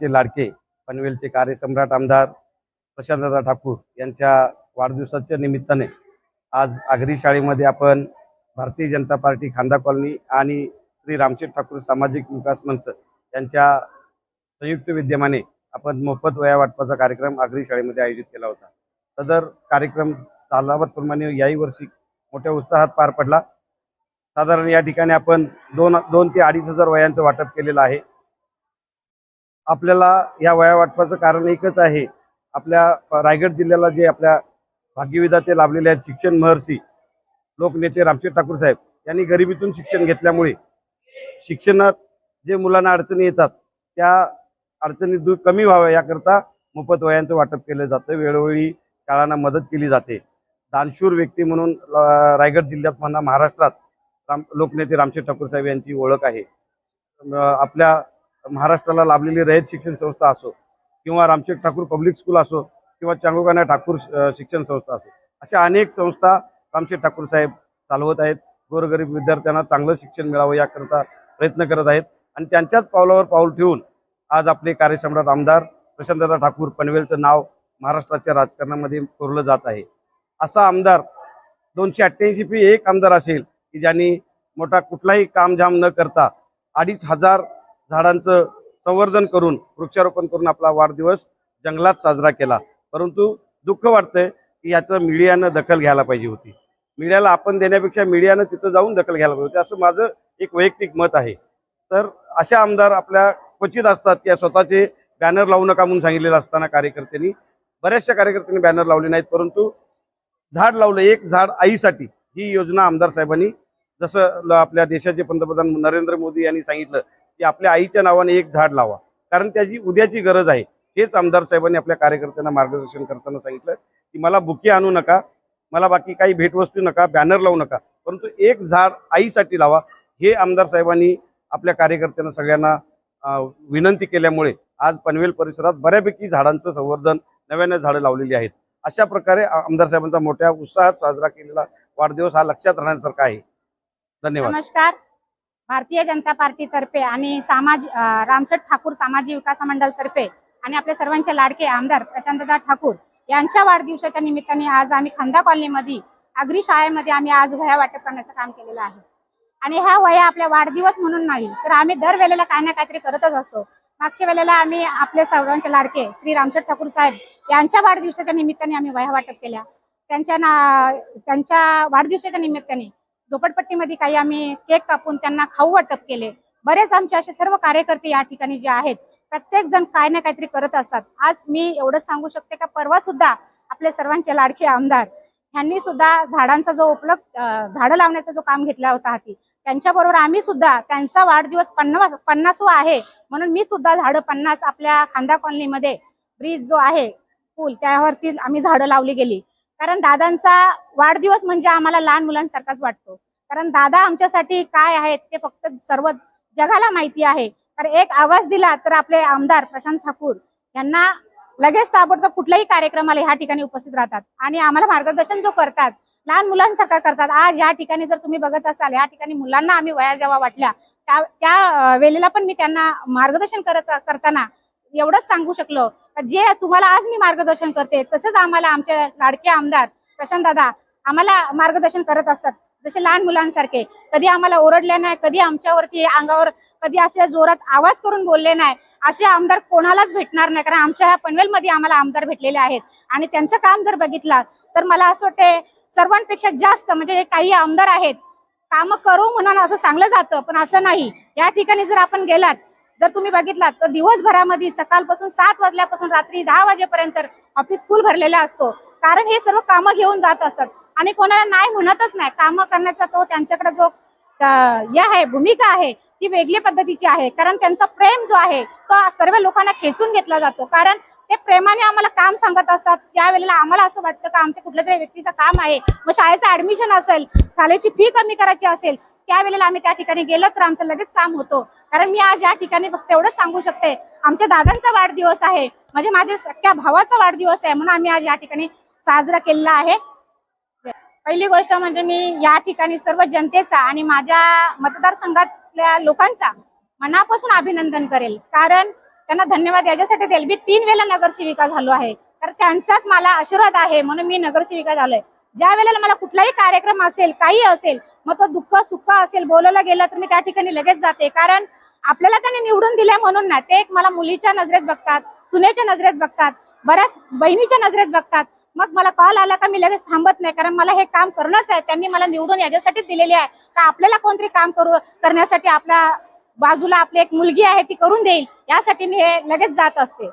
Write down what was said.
चे लाडके पनवेलचे कार्यसम्राट आमदार प्रशांतदा ठाकूर यांच्या वाढदिवसाच्या निमित्ताने आज आगरी शाळेमध्ये आपण भारतीय जनता पार्टी खांदा कॉलनी आणि श्री रामशेठ ठाकूर सामाजिक विकास मंच यांच्या संयुक्त विद्यमाने आपण मोफत वया वाटपाचा कार्यक्रम आगरी शाळेमध्ये आयोजित केला होता. सदर कार्यक्रम तालावतप्रमाणे याही वर्षी मोठ्या उत्साहात पार पडला. साधारण या ठिकाणी आपण दोन दोन ते अडीच हजार वयांचं वाटप केलेलं आहे. आपल्याला या वया वाटपाचं कारण एकच आहे. आपल्या रायगड जिल्ह्याला जे आपल्या भाग्यविधाते लाभलेले आहेत शिक्षण महर्षी लोकनेते रामशेठ ठाकूर साहेब यांनी गरिबीतून शिक्षण घेतल्यामुळे शिक्षणात जे मुलांना अडचणी येतात त्या अडचणी दूर कमी व्हाव्या याकरता मोफत वयांचं वाटप केलं जातं. वेळोवेळी शाळांना मदत केली जाते. दानशूर व्यक्ती म्हणून रायगड जिल्ह्यात म्हणा महाराष्ट्रात राम लोकनेते रामशेठ ठाकूर साहेब यांची ओळख आहे. आपल्या महाराष्ट्राला लाभलेली रयत शिक्षण संस्था असो किंवा रामशेठ ठाकूर पब्लिक स्कूल असो किंवा चांगोकाना ठाकूर शिक्षण संस्था असो अशा अनेक संस्था रामशेठ ठाकूर साहेब चालवत आहेत. गोरगरीब विद्यार्थ्यांना चांगलं शिक्षण मिळावं याकरता प्रयत्न करत आहेत. आणि त्यांच्याच पावलावर पाऊल ठेवून आज आपले कार्यसम्राट आमदार प्रशांतदा ठाकूर पनवेलचं नाव महाराष्ट्राच्या राजकारणामध्ये कोरलं जात आहे. असा आमदार दोनशे अठ्ठ्याऐंशी पी एक आमदार असेल की ज्यांनी मोठा कुठलाही कामझाम न करता अडीच हजार झाडांचं संवर्धन करून वृक्षारोपण करून आपला वाढदिवस जंगलात साजरा केला. परंतु दुःख वाटतंय की याचं मीडियानं दखल घ्यायला पाहिजे होती. मीडियाला आपण देण्यापेक्षा मीडियानं तिथं जाऊन दखल घ्यायला पाहिजे होती असं माझं एक वैयक्तिक मत आहे. तर अशा आमदार आपल्या क्वचित असतात की स्वतःचे बॅनर लावू नका म्हणून सांगितलेलं असताना कार्यकर्त्यांनी. बऱ्याचशा कार्यकर्त्यांनी बॅनर लावले नाहीत परंतु झाड लावलं एक झाड आईसाठी ही योजना आमदार साहेबांनी जसं आपल्या देशाचे पंतप्रधान नरेंद्र मोदी यांनी सांगितलं की आपल्या आईच्या नावाने एक झाड लावा. कारण त्याची उद्याची गरज आहे. हेच आमदार साहेबांनी आपल्या कार्यकर्त्यांना मार्गदर्शन करताना सांगितलं की मला बुके आणू नका मला बाकी काही भेटवस्तू नका बॅनर लावू नका. परंतु एक झाड आईसाठी लावा. हे आमदार साहेबांनी आपल्या कार्यकर्त्यांना सगळ्यांना विनंती केल्यामुळे आज पनवेल परिसरात बऱ्यापैकी झाडांचं संवर्धन नव्याने झाडं लावलेली आहेत. अशा प्रकारे आमदार साहेबांचा मोठ्या उत्साहात साजरा केलेला वाढदिवस हा लक्षात राहण्यासारखा आहे. धन्यवाद. नमस्कार. भारतीय जनता पार्टीतर्फे आणि सामाज अं, ठाकूर सामाजिक विकास मंडळ तर्फे आणि आपल्या सर्वांचे लाडके आमदार प्रशांतदा ठाकूर यांच्या वाढदिवसाच्या निमित्ताने आज आम्ही खंदा कॉलनीमध्ये आगरी शाळेमध्ये आम्ही आज वह्या वाटप करण्याचं काम केलेलं आहे. आणि ह्या वह्या आपल्या वाढदिवस म्हणून नाही तर आम्ही दरवेळेला काही ना काहीतरी करतच असतो. मागच्या वेळेला आम्ही आपले सर्वांचे लाडके श्री रामचट ठाकूर साहेब यांच्या वाढदिवसाच्या निमित्ताने आम्ही वह्या वाटप केल्या. त्यांच्या ना त्यांच्या वाढदिवसाच्या निमित्ताने झोपडपट्टीमध्ये काही आम्ही केक कापून त्यांना खाऊ वाटप केले. बरेच आमचे असे सर्व कार्यकर्ते या ठिकाणी जे आहेत प्रत्येक जण काय ना काहीतरी करत असतात. आज मी एवढं सांगू शकते का? परवा सुद्धा आपले सर्वांचे लाडके आमदार ह्यांनी सुद्धा झाडांचा जो उपलब्ध झाडं लावण्याचा जो काम घेतला होता हाती त्यांच्याबरोबर आम्ही सुद्धा त्यांचा वाढदिवस पन्नास पन्नासवा आहे. म्हणून मी सुद्धा झाडं पन्नास आपल्या खांदा कॉलनीमध्ये ब्रिज जो आहे पूल त्यावरती आम्ही झाडं लावली गेली. कारण दादांचा वाढदिवस म्हणजे आम्हाला लहान मुलांसारखाच वाटतो. कारण दादा आमच्यासाठी काय आहेत ते फक्त सर्व जगाला माहिती आहे. तर एक आवाज दिला तर आपले आमदार प्रशांत ठाकूर यांना लगेच ताबडतोब कुठल्याही कार्यक्रमाला ह्या ठिकाणी उपस्थित राहतात. आणि आम्हाला मार्गदर्शन जो करतात लहान मुलांसारखा करतात आज या ठिकाणी जर तुम्ही बघत असाल या ठिकाणी मुलांना आम्ही वया जेव्हा वाटल्या त्या त्या वेळेला पण मी त्यांना मार्गदर्शन करत करताना एवढंच सांगू शकलो. जे तुम्हाला आज मी मार्गदर्शन करते तसंच आम्हाला आमचे लाडके आमदार प्रशांत दादा आम्हाला मार्गदर्शन करत असतात. जसे लहान मुलांसारखे कधी आम्हाला ओरडले नाही कधी आमच्यावरती अंगावर कधी असे जोरात आवाज करून बोलले नाही असे आमदार कोणालाच भेटणार नाही. कारण आमच्या पनवेलमध्ये आम्हाला आमदार भेटलेले आहेत. आणि त्यांचं काम जर बघितलं तर मला असं वाटते सर्वांपेक्षा जास्त म्हणजे काही आमदार आहेत काम करू म्हणून असं सांगलं जातं पण असं नाही. या ठिकाणी जर आपण गेलात जर तुम्ही बघितलात तर दिवसभरामध्ये सकाळपासून सात वाजल्यापासून रात्री दहा वाजेपर्यंत ऑफिस फुल भरलेला असतो. कारण हे सर्व कामं घेऊन जात असतात. आणि कोणाला नाही म्हणतच नाही. कामं करण्याचा तो त्यांच्याकडे जो हे आहे भूमिका आहे ती वेगळी पद्धतीची आहे. कारण त्यांचा प्रेम जो आहे तो सर्व लोकांना खेचून घेतला जातो. कारण ते प्रेमाने आम्हाला काम सांगत असतात. त्यावेळेला आम्हाला असं वाटतं का आमच्या कुठल्या तरी व्यक्तीचं काम आहे. मग शाळेचं ऍडमिशन असेल शाळेची फी कमी करायची असेल त्यावेळेला आम्ही त्या ठिकाणी गेलो तर आमचं लगेच काम होतो. कारण मी आज या ठिकाणी फक्त एवढंच सांगू शकते आमच्या दादांचा वाढदिवस आहे. म्हणजे माझ्या सख्या भावाचा वाढदिवस आहे म्हणून आम्ही आज या ठिकाणी साजरा केलेला आहे. पहिली गोष्ट म्हणजे मी या ठिकाणी सर्व जनतेचा आणि माझ्या मतदारसंघातल्या लोकांचा मनापासून अभिनंदन करेल. कारण त्यांना धन्यवाद. याच्यासाठी देईल मी तीन वेळेला नगरसेविका झालो आहे. तर त्यांचाच मला आशीर्वाद आहे म्हणून मी नगरसेविका झालोय. ज्या वेळेला मला कुठलाही कार्यक्रम असेल काही असेल मग तो दुःख सुख असेल बोलवलं गेलं तर मी त्या ठिकाणी लगेच जाते. कारण आपल्याला त्यांनी निवडून दिले म्हणून ना ते एक मला मुलीच्या नजरेत बघतात सुनेच्या नजरेत बघतात बऱ्याच बहिणीच्या नजरेत बघतात. मग मला कॉल आला का मी लगेच थांबत नाही कारण मला हे काम करणंच आहे. त्यांनी मला निवडून याच्यासाठीच दिलेली आहे. का आपल्याला कोणतरी काम करू करण्यासाठी आपल्या बाजूला आपली एक मुलगी आहे ती करून देईल. यासाठी मी हे लगेच जात असते.